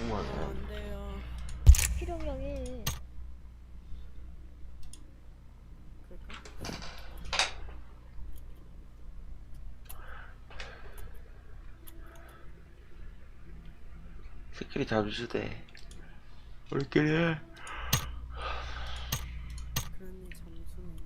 그만. 안 돼요. 필요형이 그럴까? 스킬이 잠수돼. 우리끼리 해. 그러니 잠수는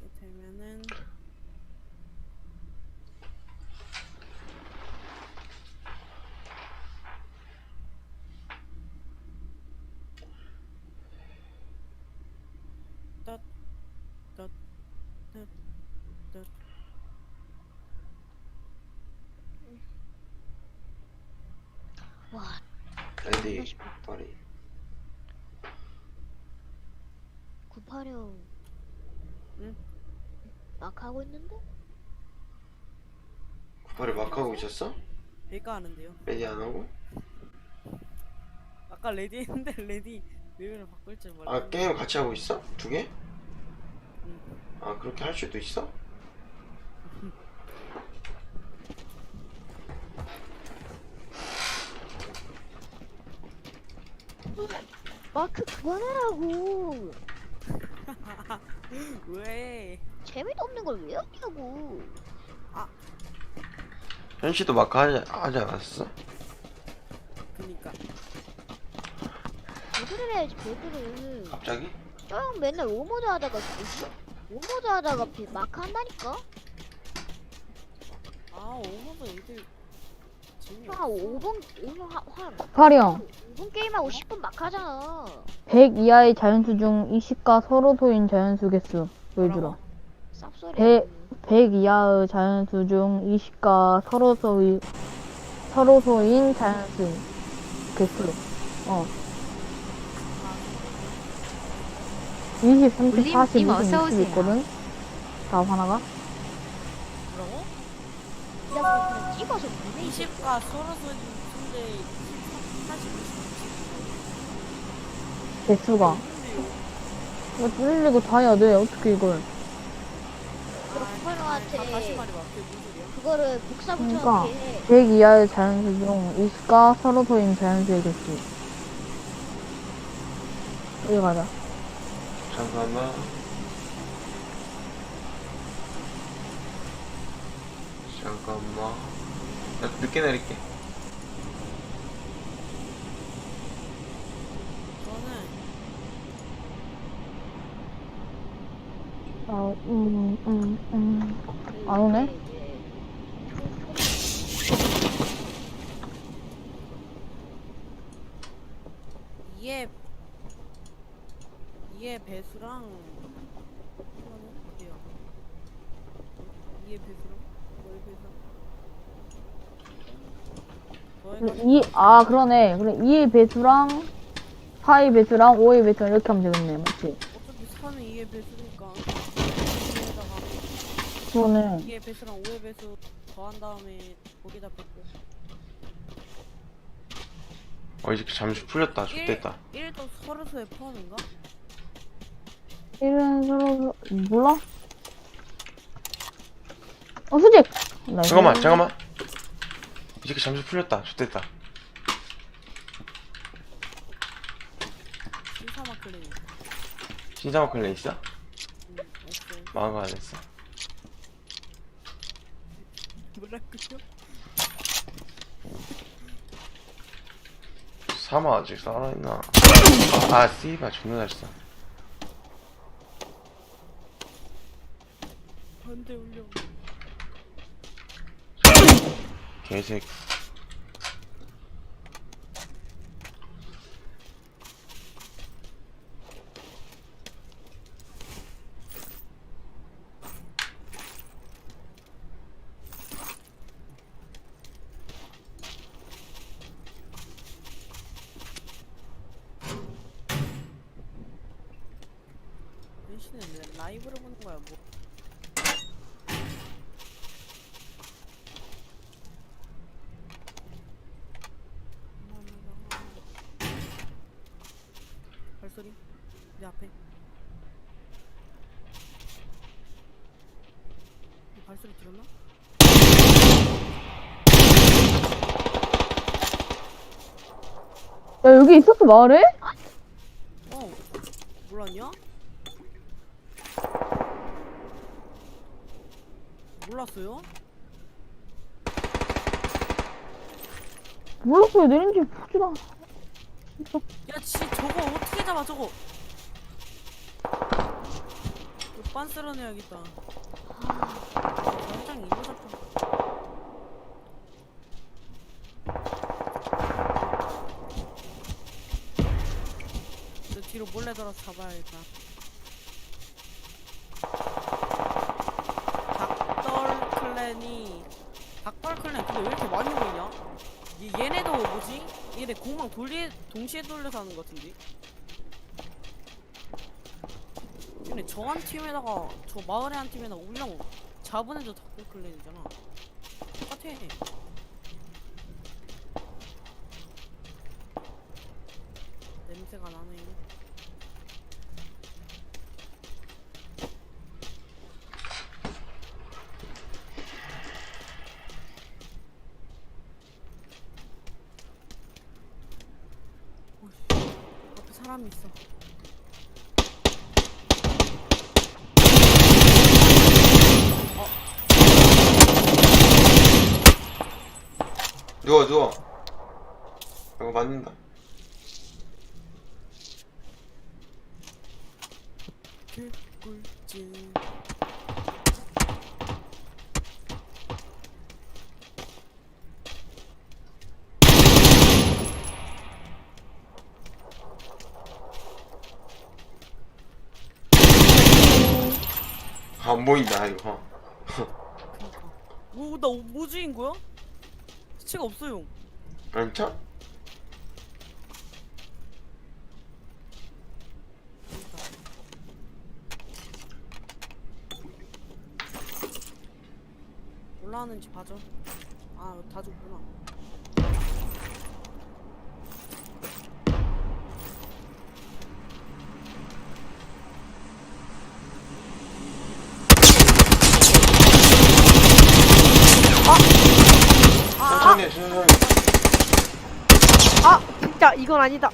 이렇게 되면은 떳떳떳떳 와 레디 파리. 986 응? 막 하고 있는데? 파리 막 하고 있었어? 배가 하는데요. 레디 안 하고? 아까 레디 했는데 레디 외면을 바꿀 줄 몰라. 아 게임 같이 하고 있어? 두 개? 응. 아 그렇게 할 수도 있어? 마크 그만하라고 왜? 재미도 없는 걸 왜 하냐고 현씨도 마크 하지, 하지 않았어? 그니까 배그를 해야지 배그를 갑자기? 저 형 맨날 오모드 하다가 뭐지? 오모드 하다가 배- 마크 한다니까? 아 오모도 애들 재미 형한 5분 5분 한, 한 파리 형, 5분 게임하고 10분 막 하잖아 100 이하의 자연수 중 20가 서로 소인 자연수 개수 보여주라. 쌉소리 배- 100 이하의 자연수 중 20가 서로 소인 서로 소인 자연수 개수. 어. 20, 30, 울림 40, 님 50, 어서 60 오세요. 있거든. 다 하나가? 뭐라고? 그냥 그냥 찍어서 보내 20과 서로 소리 근데 40, 50 개수가. 이거 119다 해야 돼. 어떻게 이걸. 아, 다시 말해봐 그게 무슨 소리야? 그거를 복사 그러니까. 붙여놓게 해 100 이하의 자연수 중 20가 서로 소인 자연수의 개수. 여기 가자. 잠깐만. 잠깐만. 나 늦게 내릴게. 저는 아, 음, 음, 음. 안 오네? 배수랑 이거는 어디야? 이에 배수랑 배수? 이, 아, 그러네. 그래, 2의 배수랑 4의 배수랑 5의 배수랑 이렇게 하면 되겠네. 맞지? 어차피 4는 2의 배수니까 2에다가 그러네. 2의 배수랑 5의 배수 더한 다음에 거기다 뱉고 어 이제 잠수 풀렸다. 좋됐다. 1도 서로서의 포함인가? 1은 서로, 몰라? 어, 수직! 나이스. 잠깐만, 잠깐만. 이 새끼 잠수 풀렸다. 좋됐다. 신사마 클레이 신사마 클레 있어? 응 없어 망한 거안 했어. 뭐라고요? 사마 아직 살아있나? 아, 씨발 존나 잘 써. 반대 올려 개새끼. 라이브로 보는 거야 뭐 발소리 내 앞에 발소리 들었나? 야 여기 있었어 말해? 어 몰랐냐? 몰랐어요? 몰랐어요, 내린지 보지도 않아. 야, 지 저거 어떻게 잡아 저거? 이거 빤스러내야겠다. 당장 이거 잡혀. 저 뒤로 몰래 들어서 잡아야겠다. 클랜이 닭돌 클랜 근데 왜 이렇게 많이 보이냐? 얘, 얘네도 뭐지? 얘네 공망 돌리, 동시에 돌려서 하는 것 같은데? 근데 저 한 팀에다가 저 마을의 한 팀에다가 울령 잡은 애도 닭돌 클랜이잖아 똑같아 냄새가 나네 어이씨, 앞에 사람이 있어. 누워 누워. 이거 맞는다 개꿀 안 보인다 이거. 그니까 오나 뭐지인 거야? 시체가 없어요. 안쳐? 올라왔는지 봐줘. 아 다 죽구나 천천히 해 천천히 아 진짜 이건 아니다.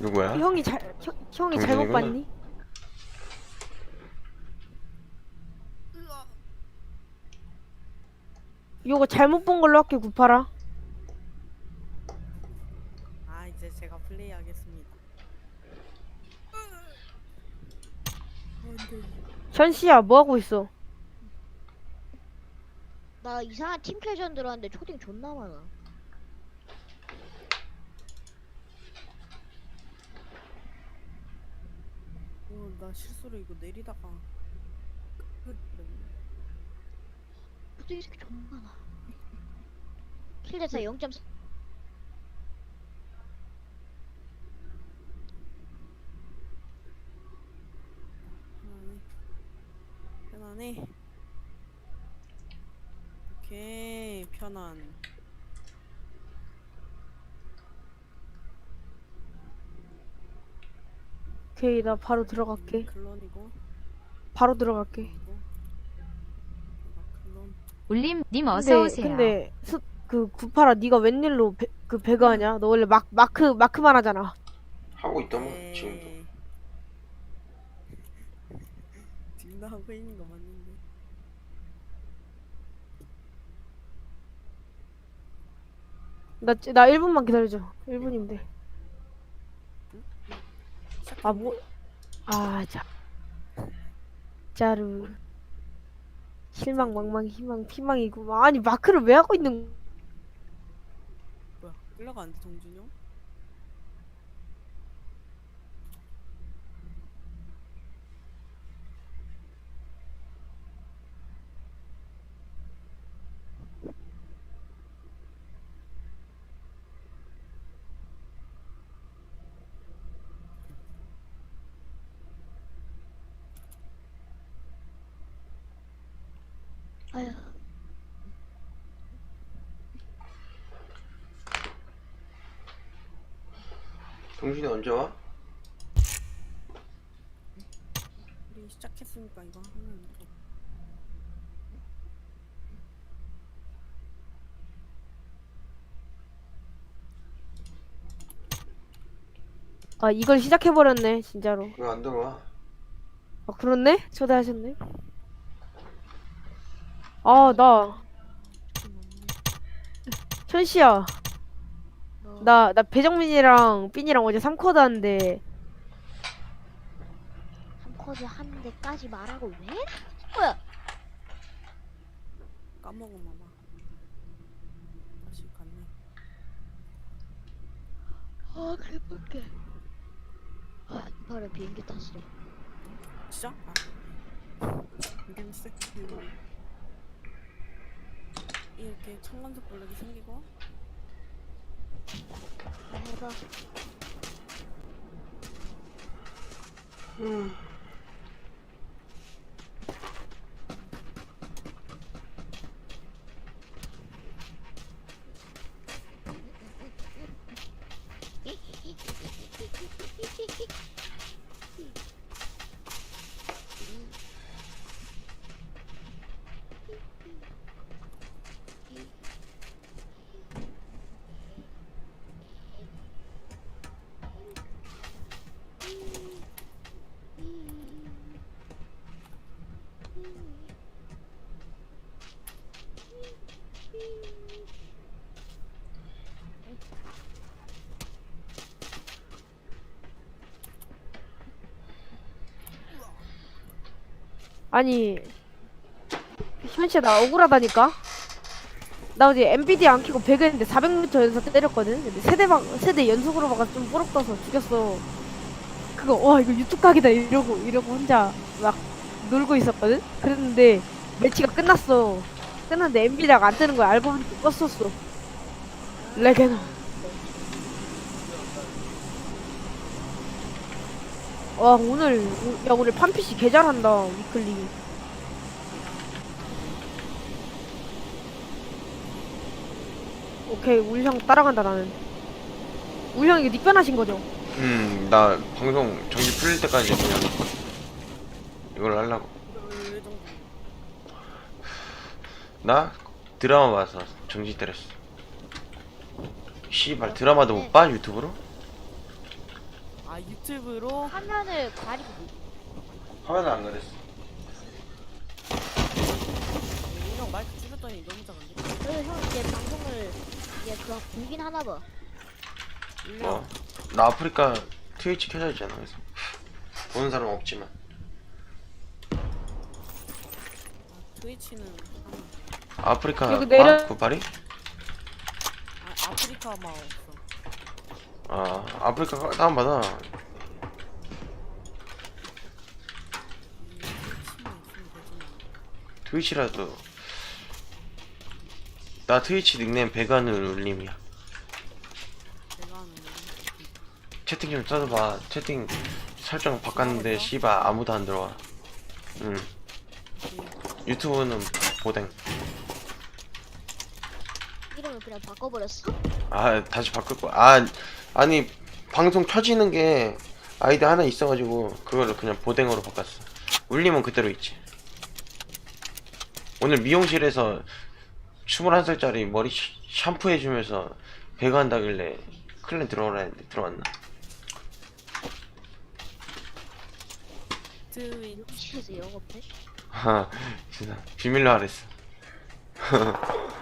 누구야? 형이 잘 형, 형이 잘못 동생이구나. 봤니? 이거 잘못 본 걸로 할게 구파라. 아 이제 제가 플레이하겠습니다 현씨야 뭐 하고 있어? 나 이상한 팀 캐전 들어왔는데 초딩 존나 많아. 어 나 실수로 이거 내리다가 끝 초딩 새끼 존나 많아. 킬대사 0.4. 편안해 편안해 오케이 편안 오케이 나 바로 들어갈게. 바로 들어갈게. 울림님 근데 어서 오세요. 근데 수, 그 구파라 네가 웬일로 배, 그 배그 하냐? 너 원래 막 마크 마크만 하잖아. 하고 있다만 네. 지금도 에이. 지금도 하고 있는 거 맞는데 나 나 1분만 기다려줘. 1분인데. 아 뭐? 아 자. 짜루. 실망 망망 희망 피망이고 아니 마크를 왜 하고 있는 뭐야 끌려가는데 동준이 정신이 언제 와? 우리 시작했으니까 이거 하면 돼. 아 이걸 시작해버렸네 진짜로 왜 안 들어와? 아 그렇네? 초대하셨네 아나 현씨야 나 나 배정민이랑 빈이랑 어제 3코드 하는데 3코드 하는데까지 말하고 왜 거야? 까먹은 마마. 다시 갔네. 아 개빡게. 아 바로 비행기 탔어. 진짜? 아. 이게 쎄. 이렇게 청간색 블럭이 생기고 아, 해봐. 아니 현씨야 나 억울하다니까? 나 어제 MBD 안 키고 100 했는데 400m 연속 때렸거든? 근데 세대 막 세대 연속으로 막아서 좀 뽀록 떠서 죽였어. 그거 와 이거 유튜브 각이다 이러고 이러고 혼자 막 놀고 있었거든? 그랬는데 매치가 끝났어. 끝났는데 MBD가 안 뜨는 거야. 알고 보니까 껐었어. 레게나 와 오늘 오- 야 오늘 판피시 개 잘한다 위클리 오케이 울형 따라간다 나는 울형 이거 닉변하신 거죠? 음, 나 방송 정지 풀릴 때까지 그냥 이걸 하려고. 나 드라마 봐서 정지 때렸어. 씨발 드라마도 못 봐? 유튜브로? 아 유튜브로 화면을 가리고 화면 안 그랬어. 이형 마이크 줄였더니 너무 작은데? 그래서 형 이제 방송을 이제 그거 보긴 하나 봐. 울려. 어. 나 아프리카 트위치 켜져 있잖아. 그래서 보는 사람 없지만. 아, 트위치는. 아프리카 여기 내려- 아, 구파리? 아 아프리카만 없어. 아, 아프리카 다운 받아. 이 트위치만 있으면 되지. 트위치라도 나 트위치 닉네임 배관을 울림이야. 채팅 좀 써줘봐. 채팅 설정 바꿨는데 씨발 아무도 안 들어와. 응. 유튜브는 보댕. 이름을 그냥 바꿔버렸어? 아 다시 바꿀 거야. 아 아니 방송 켜지는 게 아이디 하나 있어가지고 그거를 그냥 보댕으로 바꿨어. 울림은 그대로 있지. 오늘 미용실에서 21살짜리 머리 시- 샴푸 해주면서 배가 한다길래 클랜 들어오라 했는데 들어왔나? 트위치. 미치에서 영업해? 아 진짜 비밀로 하랬어.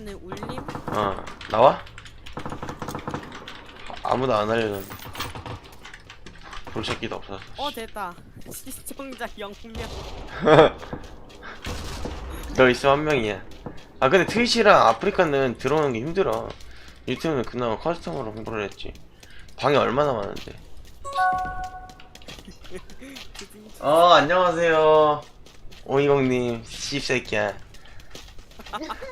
안에 울림? 어 나와? 아무도 안 알려줬는데 볼 새끼도 없어서. 어 됐다. 시청자 0명. 너 있으면 한 명이야. 아 근데 트위치랑 아프리카는 들어오는 게 힘들어. 유튜브는 그나마 커스텀으로 홍보를 했지. 방이 얼마나 많은데. 어 안녕하세요. 오이공님 씹새끼야.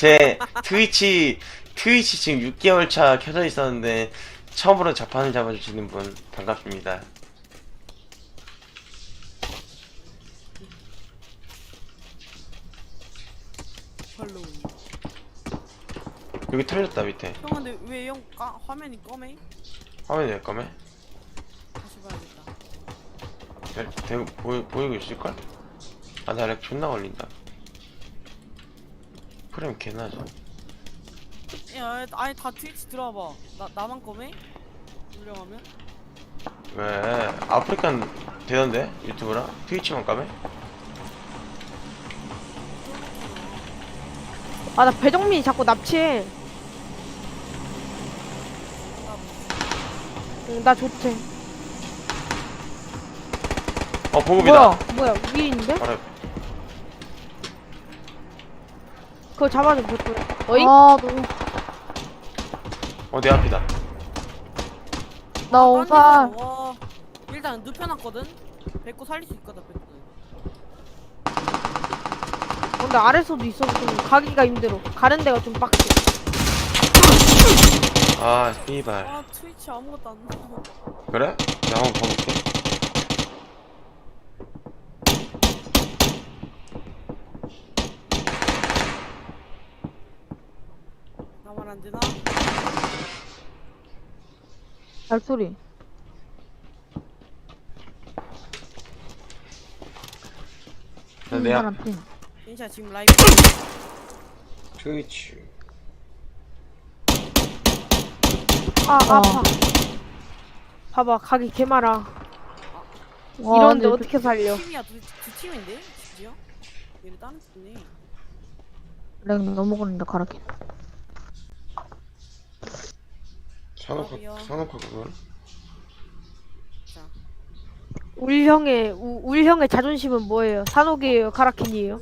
제 트위치 트위치 지금 6개월 차 켜져 있었는데 처음으로 자판을 잡아주시는 분 반갑습니다. 팔로우. 여기 털렸다 밑에. 형 근데 왜형 화면이 검해? 화면이 왜 까매? 다시 봐야겠다. 대, 대, 보이, 보이고 있을걸? 아 나 렉 존나 걸린다 프레임 개나죠 야 아니 다 트위치 들어와봐 나, 나만 검해? 운영하면? 왜 아프리칸 되던데 유튜브랑 트위치만 까매? 아 나 배정민이 자꾸 납치해 응, 나 좋대 어 보급이다 뭐야 뭐야 위에 있는데? 바로 옆에. 그거 잡아줘 보통 어이? 아 너무 어, 내 앞이다. 나 오살 와 일단 눕혀놨거든? 뱉고 살릴 수 있거든 뱉고 근데 아래서도 있어서 좀 가기가 힘들어 가는 데가 좀 빡세 아, 씨발. 아 트위치 아무것도 안 나와 그래? 내가 한번 봐볼게. 나만 안 되나? 발소리 나내 앞. 사람 팀 괜찮아 지금 라이브 트위치. 아 어. 아파 봐봐 가기 개 많아 와, 이런데 근데 어떻게 살려 팀이야 두, 두 팀인데? 진짜? 얘네 다른 팀이네 렉 너무 걸린다 가라키 산업화, 밥이요. 산업화 그걸? 자 울형의 우, 울형의 자존심은 뭐예요? 산옥이에요 카라킨이에요?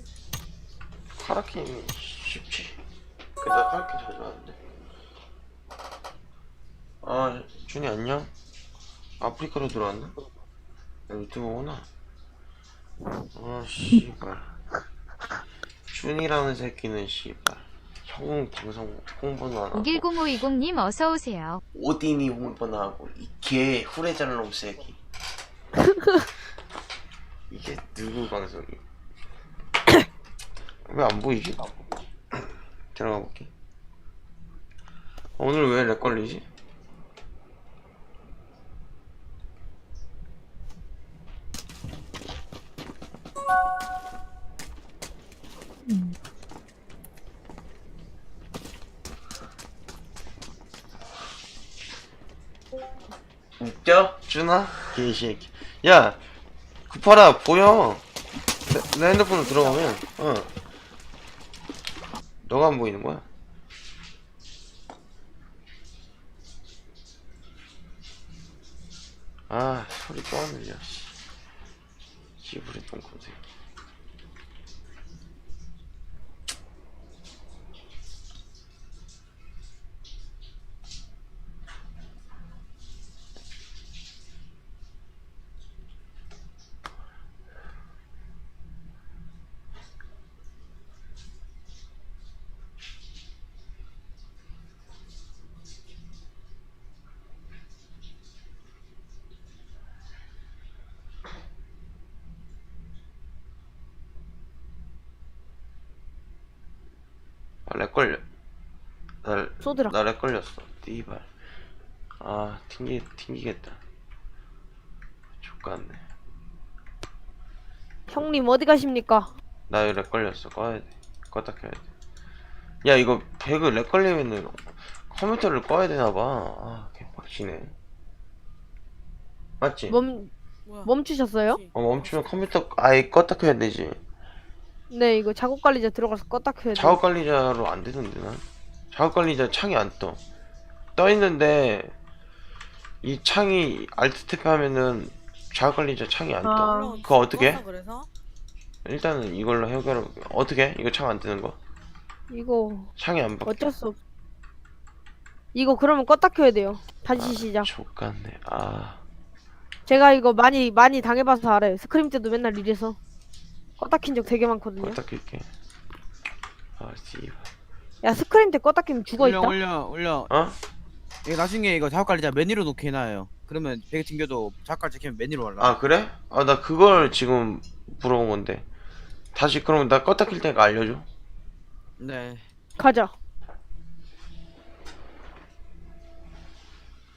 카라킨 쉽지. 근데 나 카라킨 자주 하는데. 아, 준이 안녕? 아프리카로 들어왔나? 나 유튜브 오나? 아, 씨발. 준이라는 새끼는 씨발. 형 방송 홍보는 안 하고. 510-520님 어서오세요. 오딘이 홍보나 하고 이 개 후레자를 놈 새끼 이게 누구 방송이 왜 안 보이지? 들어가 볼게 오늘 왜 렉 걸리지? 웃겨? 준아? 개새끼 야 구파라 보여 내, 내 핸드폰으로 들어가면 어 너가 안 보이는 거야 아 소리 또 안 들려 씨. 씨부리 똥꼬 새 끼 아렉 걸려. 날 쏘드라. 나렉 걸렸어. 띠발. 아 튕기 튕기겠다. 족같네. 형님 어디 가십니까? 나 이거 렉 걸렸어. 꺼야 돼. 껐다 켜야 돼야 이거 배그 렉 걸리면은 컴퓨터를 꺼야 되나봐. 아 개빡치네. 맞지? 멈 멈추셨어요? 어 멈추면 컴퓨터 아예 껐다 켜야 되지 네 이거 작업 관리자 들어가서 껐다 켜야 돼. 작업 관리자로 안 되던데 난 작업 관리자 창이 안 떠. 떠 있는데 이 창이 알트 탭 하면은 작업 관리자 창이 안 떠. 아. 그거 어떻게? 그래서? 일단은 이걸로 해결해 볼게. 어떻게? 이거 창 안 뜨는 거? 이거 창이 안 바뀌어. 어쩔 수 없. 이거 그러면 껐다 켜야 돼요. 다시 시작. 족같네. 아. 제가 이거 많이 많이 당해봐서 알아요. 스크림 때도 맨날 이래서 껐다 킨 적 되게 많거든요. 껐다 킬게. 아, 씨발. 야 스크림 때 껐다 키면 죽어 올려 있다. 올려 올려 어? 이거 나중에 이거 작업 관리자 메뉴로 놓게 해놔요 그러면 베개 튕겨도 작업 관리자 키면 메뉴로 올라 아, 그래? 아, 나 그걸 지금 물어본 건데. 다시 그러면 나 껐다 킬 테니까 알려줘. 네 가자.